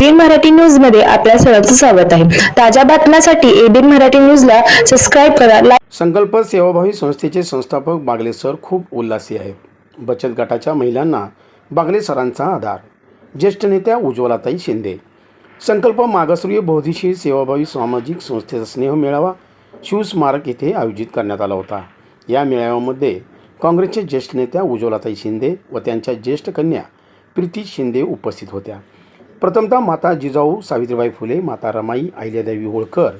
एबीन मराठी न्यूजमध्ये आपल्या सर्वांचं स्वागत आहे. ताज्या बातम्यांसाठी एबीन मराठी न्यूजला सबस्क्राईब करा लाईक संकल्प सेवाभावी संस्थेचे संस्थापक बागले सर खूप उल्हासी आहेत. बचत गटाच्या महिलांना बागले सरांचा आधार. ज्येष्ठ नेत्या उज्ज्वलाताई शिंदे. संकल्प मागासवर्गीय बौद्धिशी सेवाभावी सामाजिक संस्थेचा स्नेह मेळावा शिवस्मारक येथे आयोजित करण्यात आला होता. या मेळाव्यामध्ये काँग्रेसचे ज्येष्ठ नेत्या उज्ज्वलाताई शिंदे व त्यांच्या ज्येष्ठ कन्या प्रीती शिंदे उपस्थित होत्या. प्रथमतः माता जिजाऊ सावित्रीबाई फुले माता रमाई अहिल्यादेवी होळकर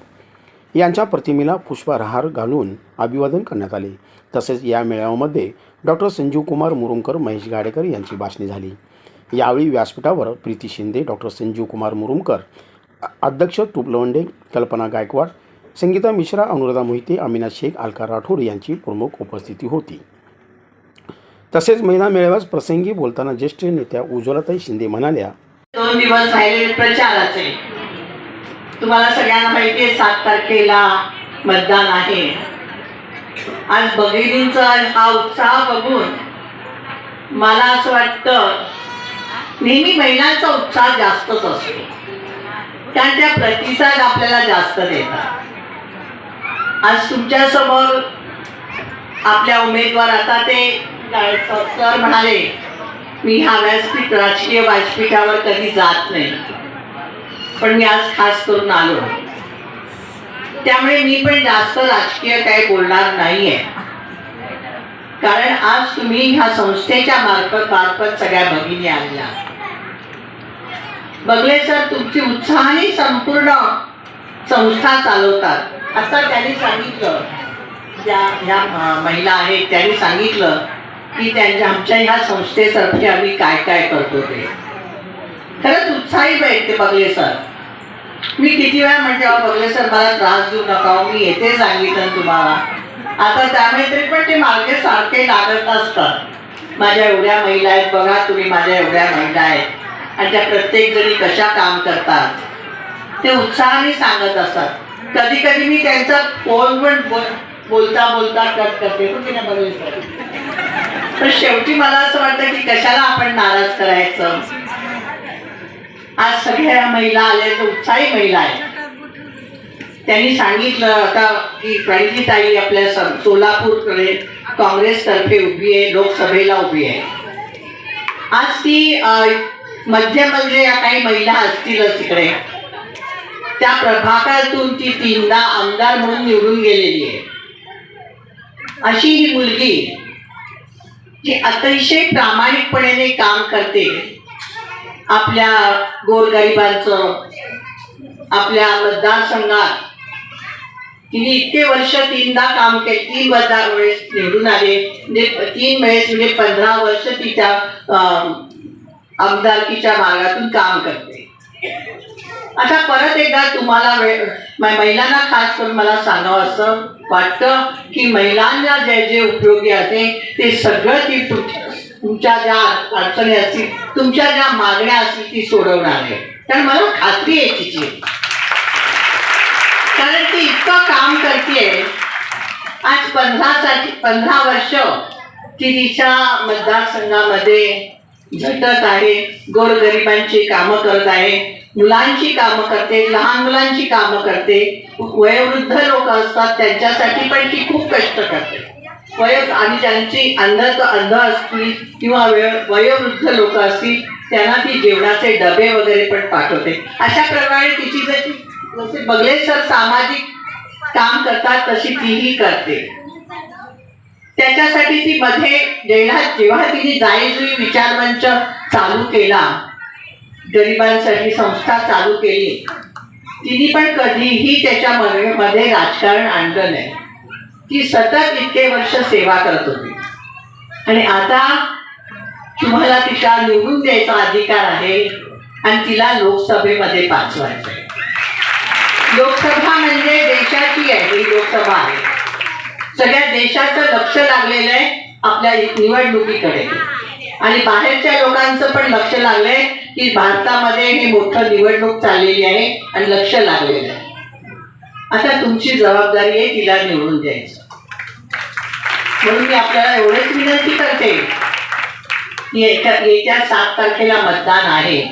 यांच्या प्रतिमेला पुष्पहार घालून अभिवादन करण्यात आले. तसेच या मेळाव्यामध्ये डॉक्टर संजीव कुमार मुरुंकर महेश गाडेकर यांची भाषणे झाली. यावेळी व्यासपीठावर प्रीती शिंदे डॉक्टर संजीव कुमार मुरुमकर अध्यक्ष तुपलवंडे कल्पना गायकवाड संगीता मिश्रा अनुराधा मोहिते अमिना शेख अलका राठोड यांची प्रमुख उपस्थिती होती. तसेच महिला मेळाव्यास प्रसंगी बोलताना ज्येष्ठ नेत्या उज्ज्वलाताई शिंदे म्हणाल्या दोन दिवस राहिलेले प्रचाराचे. तुम्हाला सगळ्यांना माहिती आहे सात तारखेला मतदान आहे. आज भगिनींचा हा उत्साह बघून मला असं वाटतं नेहमी महिलांचा उत्साह जास्तच असतो. कारण त्या प्रतिसाद आपल्याला जास्त देतात. आज तुमच्यासमोर आपल्या उमेदवार आता ते सर म्हणाले मी हा व्यासपीठ राजकीय व्यासपीठावर कधी जात नाही. पण मी आज खास करून आलो. त्यामुळे मी पण जास्त राजकीय काही बोलणार नाहीये. कारण आज तुम्ही ह्या संस्थेच्या मार्फत मार्फत सगळ्या भगिनी आणल्या बघले सर तुमची उत्साहाने संपूर्ण संस्था चालवतात. असं त्यांनी सांगितलं ज्या ह्या महिला आहेत त्यांनी सांगितलं की त्यांच्या आमच्या ह्या संस्थेतर्फे आम्ही काय काय करतो ते. खरंच उत्साही भेटते ते बघले सर. मी किती वेळा म्हणते अहो बघले सर मला त्रास देऊ नका मी येथे सांगितलं तुम्हाला. आता त्यामुळे तरी पण ते मार्गे सारखे लागत असतात. माझ्या एवढ्या महिला आहेत बघा तुम्ही माझ्या एवढ्या महिला आहेत. आणि त्या प्रत्येक जणी कशा काम करतात. ते उत्साहाने सांगत असतात. कधी कधी मी त्यांचा फोन पण बोल- बोलता बोलता कट करते. हो की नाही तर शेवटी मला असं वाटतं की कशाला आपण नाराज करायचं? आज सगळ्या महिला आल्या तर उत्साही महिला आहेत त्यांनी सांगितलं आता की ताई आपल्या स- सोलापूरकडे काँग्रेसतर्फे उभी आहे लोकसभेला उभी आहे. आज ती अं, म्हणजे या काही महिला असतीलच तिकडे. त्या प्रभागातून ती तीनदा आमदार म्हणून निवडून गेलेली आहे. अशी ही मुलगी जी अतिशय प्रामाणिकपणे काम करते. आपल्या गोरगरिबांचं आपल्या मतदारसंघात. तिने इतके वर्ष तीनदा काम केले. तीन मतदार वेळेस निवडून आले. म्हणजे तीन वेळेस म्हणजे पंधरा वर्ष तिच्या आमदारकीच्या मार्गातून काम करते. आता परत एकदा तुम्हाला वेळ महिलांना खास करून मला सांगावं असं वाटतं की महिलांना जे जे उपयोगी आहे ते सगळं ती तुम- तुमच्या ज्या अडचणी असतील तुमच्या ज्या मागण्या असतील ती सोडवणार आहे. कारण मला खात्री आहे तिची. कारण ती इतकं काम करते आज पंधरासाठी पंधरा वर्ष ती तिच्या मतदारसंघामध्ये झटत आहे गोरगरिबांची कामं करत आहे. मुलांची कामं करते लहान मुलांची कामं करते. वयोवृद्ध लोक असतात त्यांच्यासाठी पण ती खूप कष्ट करते. वय आणि ज्यांची अंध अंध असतील किंवा वय वयोवृद्ध लोक असतील त्यांना ती जेवणाचे डबे वगैरे पण पाठवते. अशा प्रकारे तिची जशी जसे बगले सर सामाजिक काम करतात तशी तीही करते. त्याच्यासाठी ती मध्ये जेव्हा जेव्हा तिने जाईजुई विचारमंच चालू केला गरिबांसाठी संस्था चालू केली. तिने पण कधीही त्याच्या मध्ये राजकारण आणलं नाही. ती सतत इतके वर्ष सेवा करत होती. आणि आता तुम्हाला तिचा निवडून द्यायचा अधिकार आहे आणि तिला लोकसभेमध्ये पाचवायचं आहे लोकसभा म्हणजे देशाची आहे ही लोकसभा आहे. सगळ्या देशाचं लक्ष लागलेलं आहे आपल्या निवडणुकीकडे. आणि बाहेरच्या लोकांचं पण लक्ष लागलंय की भारतामध्ये हे मोठं निवडणूक चाललेली आहे आणि लक्ष लागलेलं आहे. आता तुमची जबाबदारी आहे तिला निवडून द्यायचं. म्हणून मी आपल्याला एवढंच विनंती करते की येत्या सात तारखेला मतदान आहे.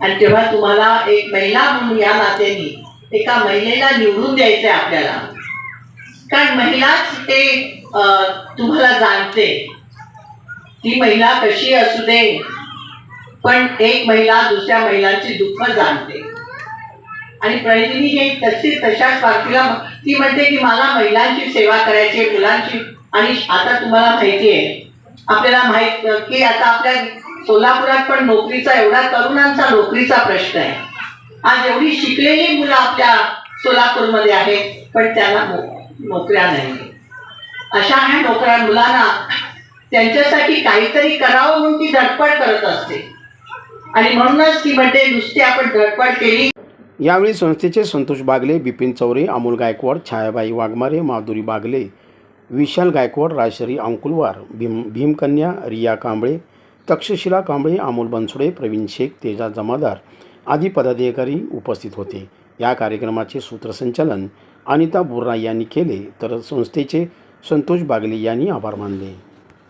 आणि तेव्हा तुम्हाला एक महिला म्हणून या नात्याने एका महिलेला निवडून द्यायचं आहे आपल्याला कारण महिलाच ते अं, तुम्हाला जाणते. ती महिला कशी असू दे पण एक महिला दुसऱ्या महिलांची दुःख जाणते. आणि प्रणितीनी हे तशी तशाच पार्टीला ती म्हणते की मला महिलांची सेवा करायची आहे, मुलांची आणि आता तुम्हाला माहिती आहे. आपल्याला माहीत की आता आपल्या सोलापुरात पण नोकरीचा एवढा तरुणांचा नोकरीचा प्रश्न आहे. आज एवढी शिकलेली मुलं आपल्या सोलापूरमध्ये आहेत पण त्यांना नोकऱ्या नाही. अशा ह्या नोकऱ्या मुलांना त्यांच्यासाठी काहीतरी करावं म्हणून ती धडपड करत असते. आणि म्हणूनच ती म्हणते नुसती आपण धडपड केली. यावेळी संस्थेचे संतोष बागले बिपिन चौरे अमोल गायकवाड छायाबाई वाघमारे माधुरी बागले विशाल गायकवाड राजश्री अंकुलवार भीम भीमकन्या रिया कांबळे तक्षशिला कांबळे अमोल बनसोडे प्रवीण शेख तेजा जमादार आदी पदाधिकारी उपस्थित होते. या कार्यक्रमाचे सूत्रसंचालन अनिता बोर्रा यांनी केले तर संस्थेचे संतोष बागले यांनी आभार मानले.